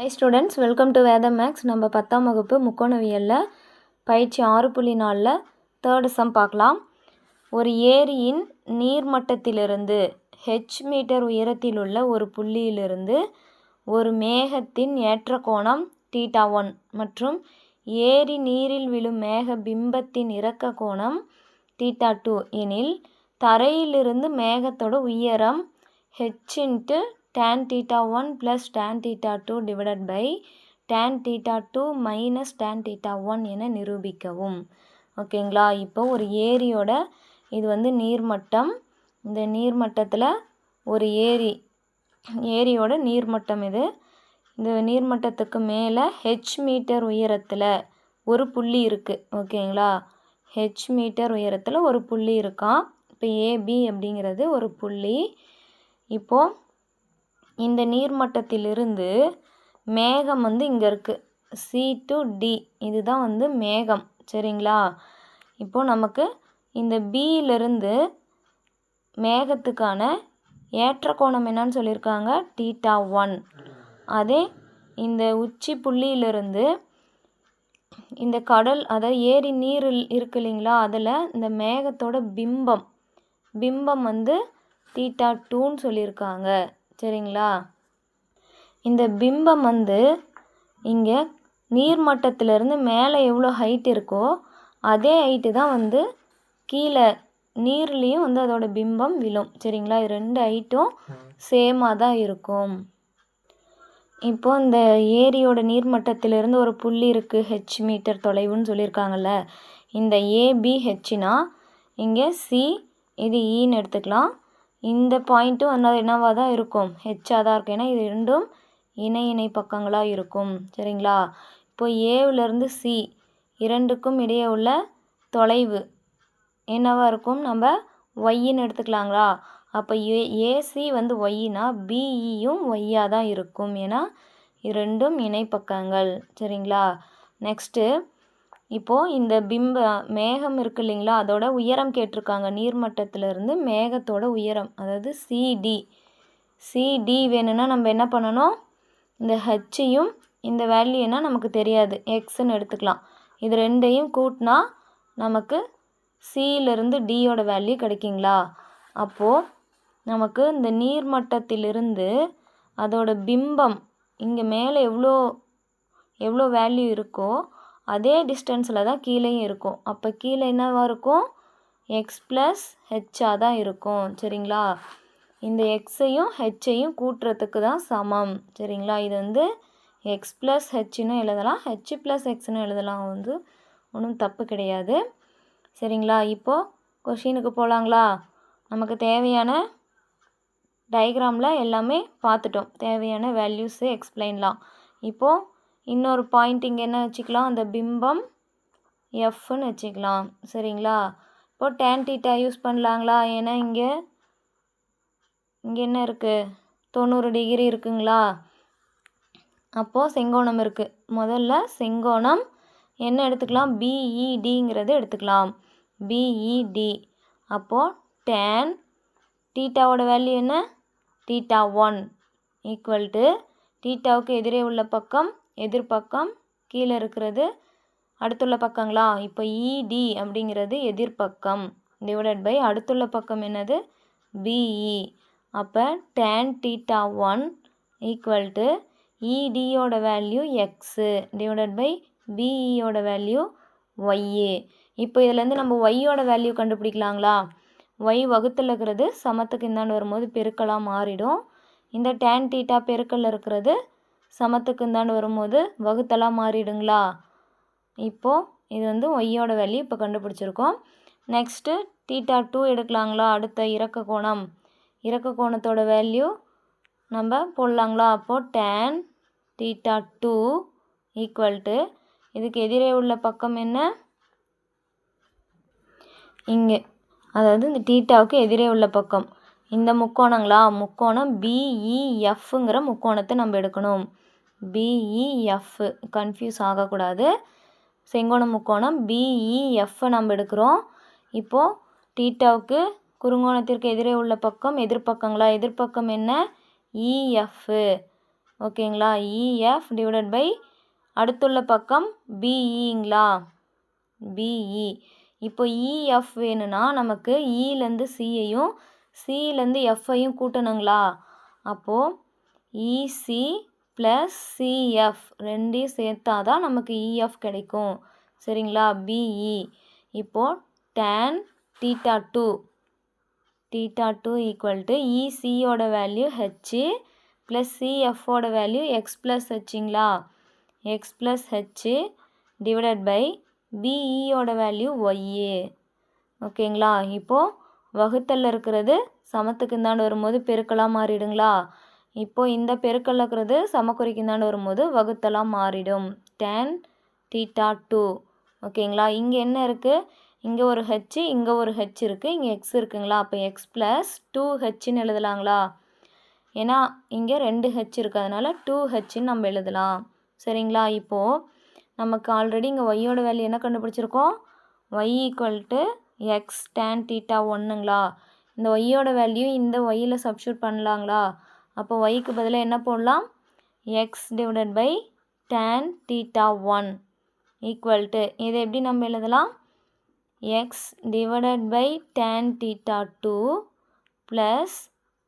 Hi students welcome to Vedham maths நம்ம பத்தாம் வகுப்பு முக்கோணவியலில் பயிற்சி ஆறு புள்ளி நாலில் தேர்டு சம் பார்க்கலாம். ஒரு ஏரியின் நீர்மட்டத்திலிருந்து ஹெச் மீட்டர் உயரத்தில் உள்ள ஒரு புள்ளியிலிருந்து ஒரு மேகத்தின் ஏற்ற கோணம் தீட்டா ஒன் மற்றும் ஏரி நீரில் விழும் மேக பிம்பத்தின் இறக்க கோணம் தீட்டா டூ எனில் தரையிலிருந்து மேகத்தோட உயரம் H into tan theta one plus tan theta two divided by tan theta two minus tan theta one என நிரூபிக்கவும். ஓகேங்களா இப்போ ஒரு ஏரியோட இது வந்து நீர்மட்டம். இந்த நீர்மட்டத்தில் ஒரு ஏரி ஏரியோட நீர்மட்டம் இது. இந்த நீர்மட்டத்துக்கு மேலே ஹெச் மீட்டர் உயரத்தில் ஒரு புள்ளி இருக்குது ஓகேங்களா ஹெச் மீட்டர் உயரத்தில் ஒரு புள்ளி இருக்கான் இப்போ ஏபி அப்படிங்கிறது ஒரு புள்ளி. இப்போது இந்த நீர்மட்டத்திலிருந்து மேகம் வந்து இங்கே இருக்குது சி டு டி இதுதான் வந்து மேகம். சரிங்களா? இப்போது நமக்கு இந்த பியிலிருந்து மேகத்துக்கான ஏற்ற கோணம் என்னன்னு சொல்லியிருக்காங்க? Theta one. அதே இந்த உச்சி புள்ளியிலிருந்து இந்த கடல் அதாவது ஏரி நீர் இருக்கு இல்லைங்களா? அதில் இந்த மேகத்தோட பிம்பம். பிம்பம் வந்து தீட்டா டூன்னு சொல்லியிருக்காங்க. சரிங்களா? இந்த பிம்பம் வந்து இங்கே நீர்மட்டத்திலேருந்து மேலே எவ்வளோ ஹைட் இருக்கோ அதே ஹைட்டு தான் வந்து கீழே நீர்லேயும் வந்து அதோட பிம்பம் விழும். சரிங்களா? இது ரெண்டு ஹைட்டும் சேமாக தான் இருக்கும். இப்போ இந்த ஏரியோட நீர்மட்டத்திலிருந்து ஒரு புள்ளி இருக்குது ஹெச் மீட்டர் தொலைவுன்னு சொல்லியிருக்காங்கல்ல இந்த ஏபி இங்கே சி இது e ஈன்னு எடுத்துக்கலாம். இந்த பாயிண்ட்டும் அந்த என்னவாக தான் இருக்கும்? ஹெச்சாக தான் இருக்கும். ஏன்னா இது ரெண்டும் இணை இணை பக்கங்களாக இருக்கும். சரிங்களா? இப்போ ஏவிலேருந்து சி இரண்டுக்கும் இடையே உள்ள தொலைவு என்னவாக இருக்கும்? நம்ம ஒய்ன்னு எடுத்துக்கலாங்களா? அப்போ ஏ ஏசி வந்து ஒய்னா பிஇயும் e ஒய்யாக தான் இருக்கும். ஏன்னா இரண்டும் இணைப்பக்கங்கள் சரிங்களா? நெக்ஸ்ட்டு இப்போது இந்த பிம்ப மேகம் இருக்கு இல்லைங்களா? அதோட உயரம் கேட்டிருக்காங்க. நீர்மட்டத்திலிருந்து மேகத்தோட உயரம் அதாவது சிடி சிடி வேணும்னா நம்ம என்ன பண்ணணும்? இந்த ஹெச்சையும் இந்த வேல்யூனா நமக்கு தெரியாது. எக்ஸ்ன்னு எடுத்துக்கலாம். இது ரெண்டையும் கூட்டினா நமக்கு சியிலிருந்து டியோட வேல்யூ கிடைக்குங்களா? அப்போது நமக்கு இந்த நீர்மட்டத்திலிருந்து அதோட பிம்பம் இங்கே மேலே எவ்வளோ எவ்வளோ வேல்யூ இருக்கோ அதே டிஸ்டன்ஸில் தான் கீழேயும் இருக்கும். அப்போ கீழே என்னவாக இருக்கும்? எக்ஸ் ப்ளஸ் ஹெச்சாக தான் இருக்கும். சரிங்களா? இந்த எக்ஸையும் ஹெச்சையும் கூட்டுறதுக்கு தான் சமம். சரிங்களா? இது வந்து எக்ஸ் ப்ளஸ் ஹெச்னு எழுதலாம். ஹெச் ப்ளஸ் எக்ஸ்னு எழுதலாம். வந்து ஒன்றும் தப்பு கிடையாது. சரிங்களா? இப்போது கொஷினுக்கு போகலாங்களா நமக்கு தேவையான டயக்ராமில் எல்லாமே பார்த்துட்டோம். தேவையான வேல்யூஸு எக்ஸ்பிளைன்லாம் இப்போது இன்னொரு பாயிண்ட் இங்கே என்ன வச்சுக்கலாம்? அந்த பிம்பம் எஃப்னு வச்சுக்கலாம். சரிங்களா? இப்போது டேன் டீட்டா யூஸ் பண்ணலாங்களா? ஏன்னா இங்கே இங்கே என்ன இருக்குது தொண்ணூறு டிகிரி இருக்குங்களா? அப்போது செங்கோணம் இருக்குது முதல்ல செங்கோணம் என்ன எடுத்துக்கலாம்? பிஇடிங்கிறது எடுத்துக்கலாம். பிஇடி அப்போது டேன் டீட்டாவோட வேல்யூ என்ன? டீட்டா ஒன் ஈக்குவல் டு டீட்டாவுக்கு எதிரே உள்ள பக்கம் எதிர்பக்கம் கீழே இருக்கிறது. அடுத்துள்ள பக்கங்களா? இப்போ e, இடி அப்படிங்கிறது எதிர்பக்கம் டிவைடட் பை அடுத்துள்ள பக்கம் என்னது? பிஇ அப்போ tan theta one equal to இடியோட value x divided by பிஇயோட வேல்யூ ஒய்ஏ இப்போ இதுலேருந்து நம்ம ஒய்யோட வேல்யூ கண்டுபிடிக்கலாங்களா? ஒய் வகுத்தில் இருக்கிறது சமத்துக்கு இந்தாண்டு வரும்போது பெருக்கலாக மாறிடும். இந்த டேன் டீட்டா பெருக்கல்ல இருக்கிறது சமத்துக்கு வரும்போது வகுத்தலாக மாறிடுங்களா? இப்போது இது வந்து ஒய்யோட வேல்யூ இப்போ கண்டுபிடிச்சிருக்கோம். நெக்ஸ்ட்டு டீட்டா டூ எடுக்கலாங்களா? அடுத்த இறக்க கோணம். இறக்க கோணத்தோட வேல்யூ நம்ம போடலாங்களா? அப்போது tan theta two equal to இதுக்கு எதிரே உள்ள பக்கம் என்ன? இங்கே. அதாவது இந்த டீட்டாவுக்கு எதிரே உள்ள பக்கம். இந்த முக்கோணங்களா? முக்கோணம் பிஇஎஃப்ங்கிற முக்கோணத்தை நம்ம எடுக்கணும். பிஇஎஃப் கன்ஃபியூஸ் ஆகக்கூடாது. செங்கோண முக்கோணம் பிஇஎஃப் நம்ம எடுக்கிறோம். இப்போது டீட்டாவுக்கு குறுங்கோணத்திற்கு எதிரே உள்ள பக்கம் எதிர்பக்கங்களா எதிர்பக்கம் என்ன? இஎஃப் ஓகேங்களா? இஎஃப் டிவைடட் பை அடுத்துள்ள பக்கம் பிஇங்களா பிஇ இப்போ இஎஃப் வேணும்னா நமக்கு இலேருந்து சியையும் சியிலேருந்து எஃப்ஐயும் கூட்டணுங்களா? அப்போது இசி ப்ளஸ் சிஎஃப் ரெண்டையும் சேர்த்தா தான் நமக்கு e, இஎஃப் கிடைக்கும். சரிங்களா? பிஇ இப்போது tan theta two theta two equal to இசியோட value ஹெச்சு plus சிஎஃபோட value X plus ஹெச்சுங்களா X plus H divided by பிஇயோட value YA ஓகேங்களா? இப்போது வகுத்தலில் இருக்கிறது சமத்துக்கு இந்தாண்டு வரும்போது பெருக்கலாக மாறிடுங்களா? இப்போது இந்த பெருக்கலக்கிறது இருக்கிறது வரும்போது வகுத்தலாம் மாறிடும். டென் தீட்டா டூ ஓகேங்களா? இங்கே என்ன இருக்குது இங்கே ஒரு ஹெச்சு இங்கே ஒரு ஹெச் இருக்குது இங்கே எக்ஸ் இருக்குங்களா? அப்போ எக்ஸ் ப்ளஸ் டூ ஹெச்னு எழுதலாங்களா? ஏன்னா இங்கே ரெண்டு ஹெச் இருக்குது அதனால் டூ ஹெச்னு நம்ம எழுதலாம். சரிங்களா? இப்போது நமக்கு ஆல்ரெடி இங்கே ஒய்யோட வேல்யூ என்ன கண்டுபிடிச்சிருக்கோம்? Y equal to X tan theta ஒன்றுங்களா இந்த ஒய்யோட வேல்யூ இந்த ஒய்யில் சப்ஸ்டியூட் பண்ணலாங்களா? அப்போ ஒய்க்கு பதிலாக என்ன போடலாம்? X divided by tan theta one equal to இதை எப்படி நம்ம எழுதலாம்? X divided by tan theta two plus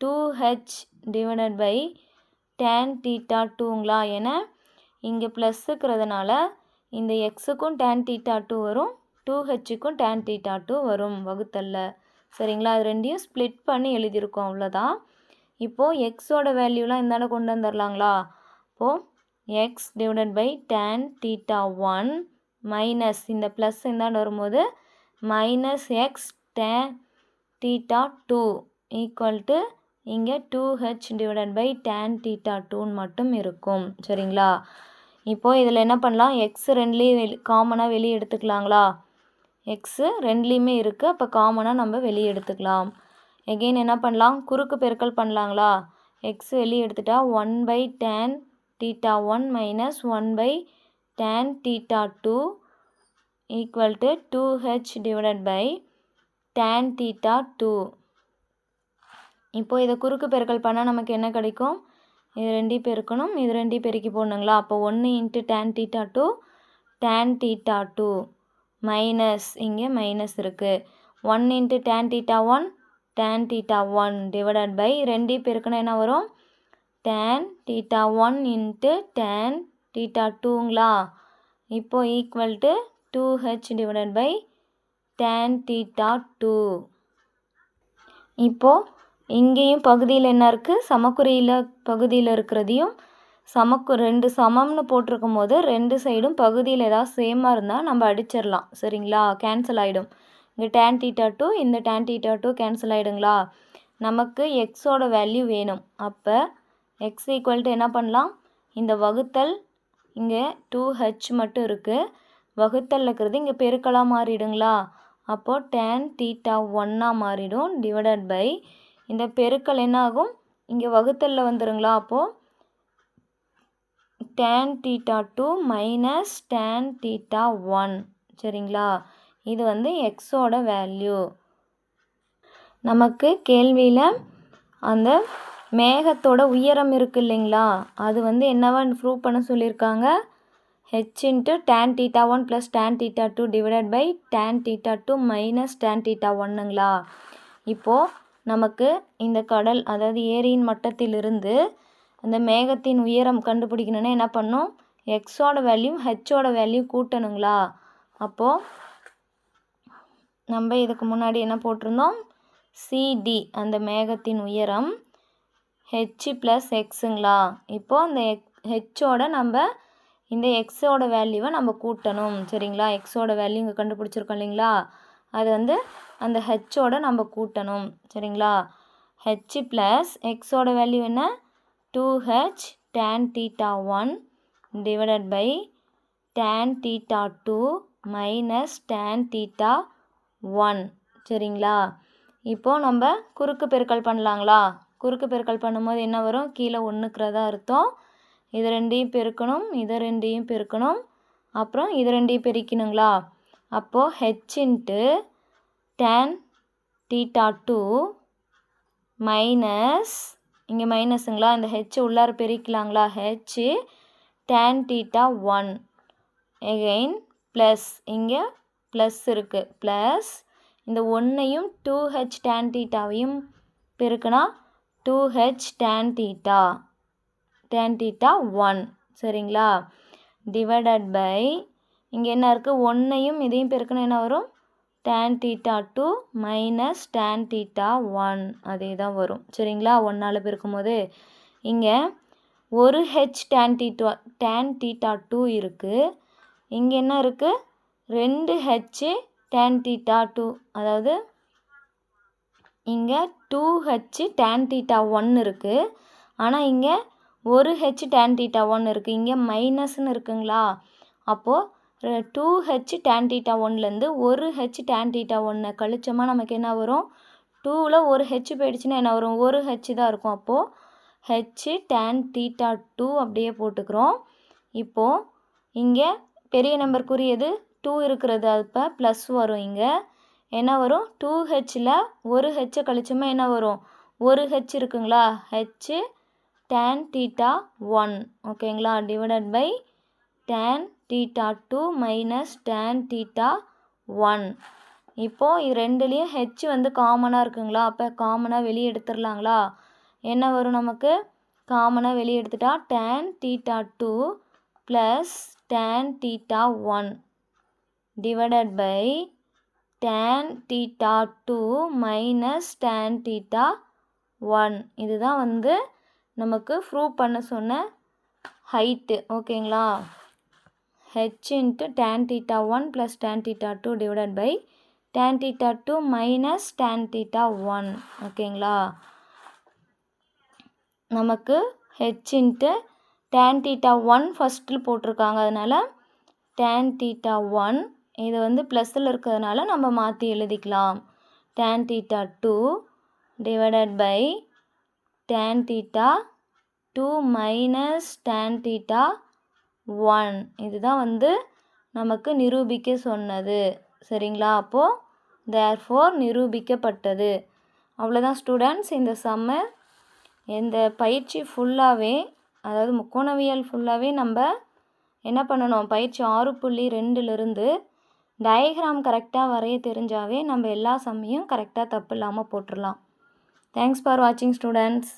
two H divided by tan theta டூங்களா ஏன்னா இங்கே ப்ளஸ் இருக்கிறதுனால இந்த எக்ஸுக்கும் டேன் தீட்டா டூ வரும் டூ ஹெச்சுக்கும் டேன் தீட்டா டூ வரும் வகுத்தல்ல. சரிங்களா? அது ரெண்டையும் ஸ்ப்ளிட் பண்ணி எழுதியிருக்கோம் அவ்வளோதான் இப்போது எக்ஸோட வேல்யூலாம் இந்தாண்ட கொண்டு வந்துடலாங்களா இப்போது X divided by tan theta one minus இந்த ப்ளஸ் இந்தாண்ட வரும்போது minus X tan theta two equal to இங்கே two H divided by tan theta டூன்னு மட்டும் இருக்கும். சரிங்களா? இப்போது இதில் என்ன பண்ணலாம்? எக்ஸ் ரெண்டுலேயும் வெளி காமனாக வெளியே எடுத்துக்கலாங்களா? எக்ஸு ரெண்டுலேயுமே இருக்குது அப்போ காமனாக நம்ம வெளியே எடுத்துக்கலாம். எகெயின் என்ன பண்ணலாம்? குறுக்கு பெருக்கல் பண்ணலாங்களா? எக்ஸ் வெளியே எடுத்துட்டா one by tan theta one minus one by tan theta two equal to two H divided by tan theta two இப்போது இதை குறுக்கு பெருக்கல் பண்ணால் நமக்கு என்ன கிடைக்கும்? இது ரெண்டையும் பெருக்கணும் இது ரெண்டையும் பெருக்கி போடணுங்களா? அப்போ ஒன்று into tan theta two tan theta two minus இங்கே மைனஸ் இருக்குது one into tan theta one tan theta one divided by ரெண்டு பெருக்கணும் என்ன வரும்? Tan theta one into tan theta டூங்களா இப்போது equal to two H divided by tan theta two இப்போது இங்கேயும் பகுதியில் என்ன இருக்குது சமக்குறியில் பகுதியில் இருக்கிறதையும் சமக்கு ரெண்டு சமம்னு போட்டிருக்கும் போது ரெண்டு சைடும் பகுதியில் ஏதாவது சேமாக இருந்தால் நம்ம அடிச்சிடலாம். சரிங்களா? கேன்சல் ஆகிடும் இங்கே டேன் தீட்டா டூ இந்த டேன் தீட்டா டூ கேன்சல் ஆகிடுங்களா நமக்கு எக்ஸோட வேல்யூ வேணும். அப்போ எக்ஸ் ஈக்குவல் டு என்ன பண்ணலாம்? இந்த வகுத்தல் இங்கே டூ ஹெச் மட்டும் இருக்குது வகுத்தல் இருக்கிறது இங்கே பெருக்கலாக மாறிடுங்களா? அப்போது டேன் தீட்டா ஒன்னாக மாறிடும். டிவைடட் பை இந்த பெருக்கல் என்ன ஆகும் இங்கே வகுத்தலில் வந்துடுங்களா அப்போது tan theta two minus tan theta one சரிங்களா? இது வந்து எக்ஸோட வேல்யூ நமக்கு கேள்வியில் அந்த மேகத்தோட உயரம் இருக்குது இல்லைங்களா? அது வந்து என்னவா ப்ரூவ் பண்ண சொல்லியிருக்காங்க? H into tan theta one plus tan theta two divided by tan theta two minus tan theta ஒன்னுங்களா இப்போது நமக்கு இந்த கடல் அதாவது ஏரியின் மட்டத்திலிருந்து அந்த மேகத்தின் உயரம் கண்டுபிடிக்கணுன்னா என்ன பண்ணும்? எக்ஸோட வேல்யூ ஹெச்சோட வேல்யூ கூட்டணுங்களா? அப்போது நம்ம இதுக்கு முன்னாடி என்ன போட்டிருந்தோம்? சிடி அந்த மேகத்தின் உயரம் ஹெச் ப்ளஸ் எக்ஸுங்களா இப்போது அந்த எக் ஹெச்சோட நம்ம இந்த எக்ஸோட வேல்யூவை நம்ம கூட்டணும். சரிங்களா? எக்ஸோட வேல்யூ இங்கே கண்டுபிடிச்சிருக்கோம் இல்லைங்களா? அது வந்து அந்த ஹெச்சோட நம்ம கூட்டணும். சரிங்களா? ஹெச் ப்ளஸ் எக்ஸோட வேல்யூ என்ன? Two H tan theta one divided by tan theta two minus tan theta one சரிங்களா? இப்போது நம்ம குறுக்கு பெருக்கல் பண்ணலாங்களா? குறுக்கு பெருக்கல் பண்ணும்போது என்ன வரும்? கீழே ஒன்றுக்கிறதா அர்த்தம். இது ரெண்டையும் பெருக்கணும் இதை ரெண்டையும் பெருக்கணும். அப்புறம் இது ரெண்டையும் பெருக்கணுங்களா அப்போது H into tan theta two minus இங்கே மைனஸுங்களா இந்த ஹெச் உள்ளார பெருக்கலாங்களா? H tan theta one again plus இங்கே ப்ளஸ் இருக்குது ப்ளஸ் இந்த ஒன்றையும் டூ ஹெச் டேன் தீட்டாவையும் பெருக்குனா two H tan theta tan theta one சரிங்களா? டிவைடட் பை இங்கே என்ன இருக்குது ஒன்றையும் இதையும் பெருக்கணும் என்ன வரும்? Tan theta two minus tan theta one அதே தான் வரும். சரிங்களா? ஒன்றால் பெருக்கும்போது. இங்கே ஒரு H tan theta tan theta two இருக்குது இங்கே என்ன இருக்குது ரெண்டு ஹெச் டேன் தீட்டா டூ அதாவது இங்கே two H tan theta one இருக்குது ஆனால் இங்கே ஒரு ஹெச் டேன் தீட்டா ஒன் இருக்குது இங்கே மைனஸ்னு இருக்குங்களா? அப்போது டூ ஹெச் டேன் தீட்டா ஒன்லேருந்து ஒரு ஹெச் டேன் தீட்டா ஒன்னை கழிச்சோமா நமக்கு என்ன வரும்? டூவில் ஒரு ஹெச் போயிடுச்சுன்னா என்ன வரும்? ஒரு ஹெச் தான் இருக்கும். அப்போது ஹெச் டேன் தீட்டா டூ அப்படியே போட்டுக்கிறோம். இப்போது இங்கே பெரிய நம்பருக்குரியது டூ இருக்கிறது அப்போ ப்ளஸ் வரும் இங்கே. என்ன வரும்? டூ ஹெச்சில் ஒரு ஹெச்சை கழிச்சோமா என்ன வரும்? ஒரு ஹெச் இருக்குங்களா? ஹெச் டேன் தீட்டா ஒன் ஓகேங்களா divided by tan theta two minus tan theta one இப்போது இது ரெண்டுலேயும் ஹெச் வந்து காமனாக இருக்குங்களா? அப்போ காமனாக வெளியே எடுத்துடலாங்களா? என்ன வரும் நமக்கு? காமனாக வெளியே எடுத்துட்டா tan theta two plus tan theta one divided by tan theta two minus tan theta one இதுதான் வந்து நமக்கு ப்ரூவ் பண்ண சொன்ன ஹைட்டு ஓகேங்களா H into tan theta one plus tan theta two divided by tan theta two minus tan theta one ஓகேங்களா நமக்கு H into tan theta one ஃபஸ்ட்டில் போட்டிருக்காங்க. அதனால் டேன் தீட்டா ஒன் இது வந்து ப்ளஸில் இருக்கிறதுனால நம்ம மாற்றி எழுதிக்கலாம். Tan theta two divided by tan theta two minus tan theta one இதுதான் வந்து நமக்கு நிரூபிக்க சொன்னது. சரிங்களா? அப்போது தேர் ஃபோர் நிரூபிக்கப்பட்டது. அவ்வளோதான் ஸ்டூடெண்ட்ஸ் இந்த சம்மர் இந்த பயிற்சி ஃபுல்லாகவே அதாவது முக்கோணவியல் ஃபுல்லாகவே நம்ம என்ன பண்ணணும்? பயிற்சி ஆறு புள்ளி ரெண்டுலேருந்து டயக்ராம் கரெக்டாக வரைய தெரிஞ்சாவே நம்ம எல்லா சம்மையும் கரெக்டாக தப்பு இல்லாமல் போட்டுடலாம் தேங்க்ஸ் ஃபார் வாட்சிங் ஸ்டூடெண்ட்ஸ்